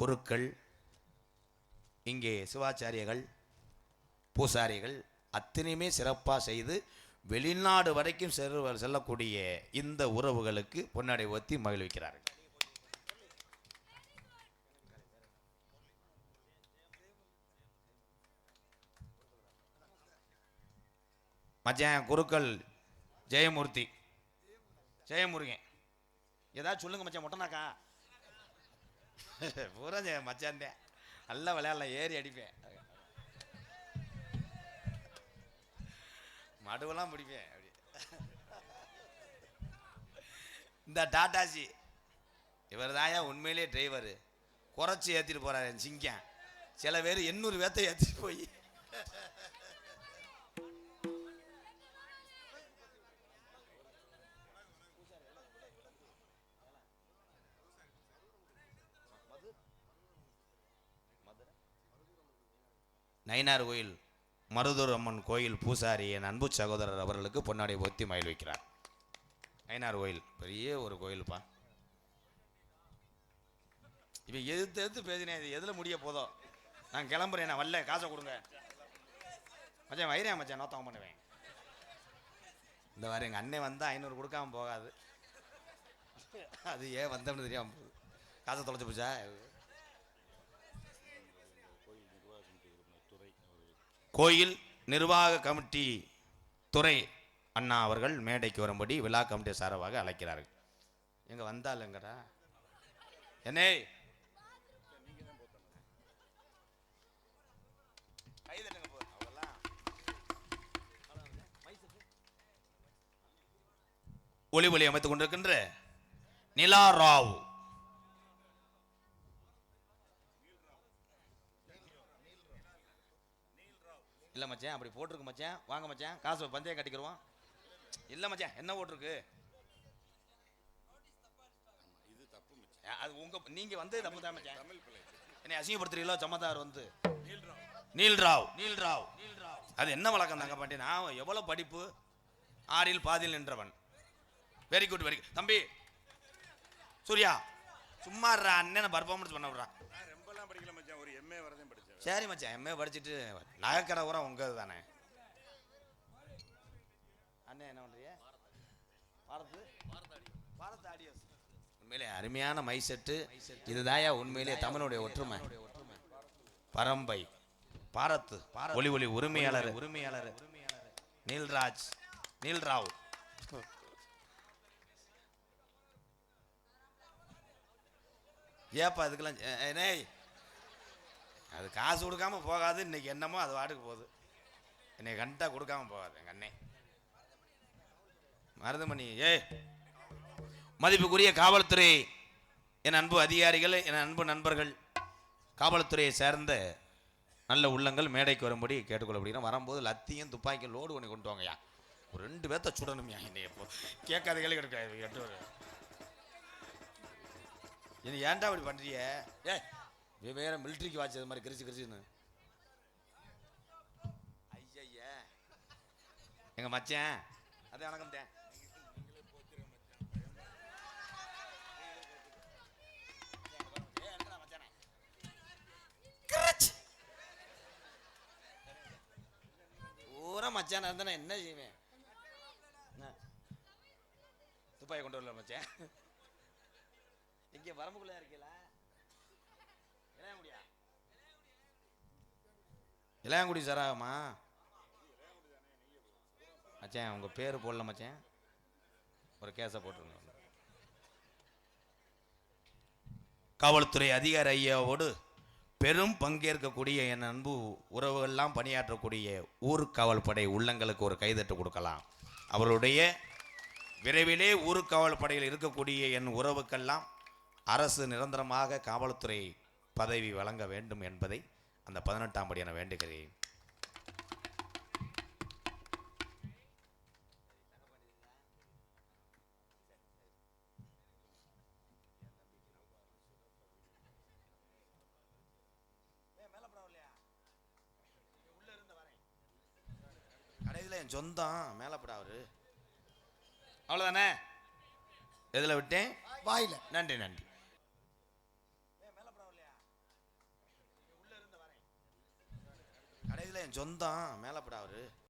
குருக்கள் இங்கே சிவாச்சாரியர்கள் பூசாரிகள் அத்தனையுமே சிறப்பாக செய்து வெளிநாடு வரைக்கும் செல்வ செல்லக்கூடிய இந்த உறவுகளுக்கு பொன்னடை ஒத்தி மகிழ்விக்கிறார்கள். மச்சான் குருக்கள் ஜெயமூர்த்தி ஜெயமுருகன். ஏதாவது சொல்லுங்க மச்சான் மொட்டனாக்கா பூரா ஜெய மச்சான் தான். நல்லா விளையாடலாம் ஏறி அடிப்பேன். மடுவெல்லாம் பிடிப்பேன் அப்படி. இந்த டாட்டாஜி இவர் தாயா உண்மையிலே டிரைவர் குறைச்சி ஏற்றிட்டு போறாரு சிங்கம். சில பேர் எண்ணூறு பேர்த்த ஏற்றிட்டு போய். நயினார் கோயில் மருதூர் அம்மன் கோயில் பூசாரி என் அன்பு சகோதரர் அவர்களுக்கு பொன்னாடி ஒத்தி மயில் வைக்கிறார். நயினார் கோயில் பெரிய ஒரு கோயில்ப்பா இப்போ எதிர்த்து எதிர்த்து பேசினேன் இது எதில் முடிய போதோ. நான் கிளம்புறேன் நான் வரல காசை கொடுங்க. மச்சான் வைரேன் மச்சான் நோத்தம் பண்ணுவேன். இந்த வாரம் எங்கள் அண்ணன் வந்தால் ஐநூறு கொடுக்காம போகாது. அது ஏன் வந்தோம்னு தெரியாமல் போகுது. காசை தொலைச்சி போச்சா? கோயில் நிர்வாக கமிட்டி துறை அண்ணா அவர்கள் மேடைக்கு வரும்படி விழா கமிட்டி சார்பாக அழைக்கிறார்கள். எங்க வந்தாலுங்கடா. என்னே? கை ஒளி ஒளி அமைத்துக் கொண்டிருக்கின்ற நிலா ராவ். இல்ல மச்சான் அப்படி போட்டிருக்கு மச்சான். வாங்க மச்சான் காசு பந்தயம் கட்டிக்கிறோம் இல்ல மச்சான் என்ன போட்டிருக்கு? அஹ் அது உங்க நீங்க வந்து தப்பு தான் மச்சான். என்னை அசிங்கப்படுத்துறீங்களோ சம்மதார் வந்து. நீல் ராவ். நீல் ராவ். அது என்ன வழக்கம் தாங்க பாண்டி நான் எவ்வளவு படிப்பு? ஆறில் பாதியில் நின்றவன். வெரி குட் வெரி குட் தம்பி சூர்யா சும்மா அண்ணனை பர்ஃபார்மன்ஸ் பண்ண விட்றான் நான் ரொம்பலாம் படிக்கல மச்சான் ஒரு எம்ஏ வரதையும் படிச்சேன் சரி மச்சான் எம்ஏ படிச்சுட்டு நகைக்கடை கூட உங்க தானே. அண்ணே என்ன பண்றீங்க? பாரத்து பாரத் ஆடியோஸ் உண்மையிலே அருமையான மை செட்டு. இதுதாயா உண்மையிலே தமிழுடைய ஒற்றுமை. பரம்பை பாரத் ஒளி ஒளி உரிமையாளர். உரிமையாளர் நீல்ராஜ் நீல்ராவ். ஏப்பா அதுக்கெல்லாம் ஏ- அது காசு கொடுக்காம போகாது இன்னைக்கு என்னமோ அது வாட்டுக்கு போகுது. என்னை கண்டா கொடுக்காம போகாது எங்கள் அண்ணே. மருதமணி ஏ மதிப்புக்குரிய காவல்துறை என் அன்பு அதிகாரிகள் என் அன்பு நண்பர்கள் காவல்துறையை சேர்ந்த நல்ல உள்ளங்கள் மேடைக்கு வரும்படி கேட்டுக்கொள்ளப்படுகிறோம் வரும்போது லத்தியும் துப்பாக்கியும் லோடு பண்ணி கொண்டு வாங்கய்யா. ஒரு ரெண்டு பேர்த்த சுடணுமையா என்னை கேட்காத கேள்வி கிடைக்காது எட்டு என்ன ஏன்டா அப்படி பண்ணுறிய ஏ வேற மிலிட்ரிக்கு வாச்சது மாதிரி கிரிச்சு கிரிச்சுன்னு. ஐயா எங்க மச்சான்? அதே வணக்கம் தேன் பூரா மச்சான் இருந்தா என்ன செய்வேன்? துப்பாக்கி கொண்டு வரல மச்சான். இங்கே வரம்புக்குள்ள இருக்கீங்களா? இளையாங்குடி சராகமா மச்சேன் உங்கள் பேர் போடல மச்சேன். ஒரு கேஸை போட்டுருங்க. காவல்துறை அதிகாரி ஐயாவோடு பெரும் பங்கேற்கக்கூடிய என் அன்பு உறவுகள்லாம் பணியாற்றக்கூடிய ஊர் காவல்படை உள்ளங்களுக்கு ஒரு கைதட்டு கொடுக்கலாம். அவருடைய விரைவிலே ஊர் படையில் இருக்கக்கூடிய என் உறவுக்கெல்லாம் அரசு நிரந்தரமாக காவல்துறை பதவி வழங்க வேண்டும் என்பதை அந்த பதினெட்டாம் படி என வேண்டுகிறேன். கடைசியில் என் சொந்தம் மேலப்படா அவரு. அவ்வளோதானே எதில் விட்டேன்? வாயில. நன்றி நன்றி. என் சொந்தம் மேலப்படா அவரு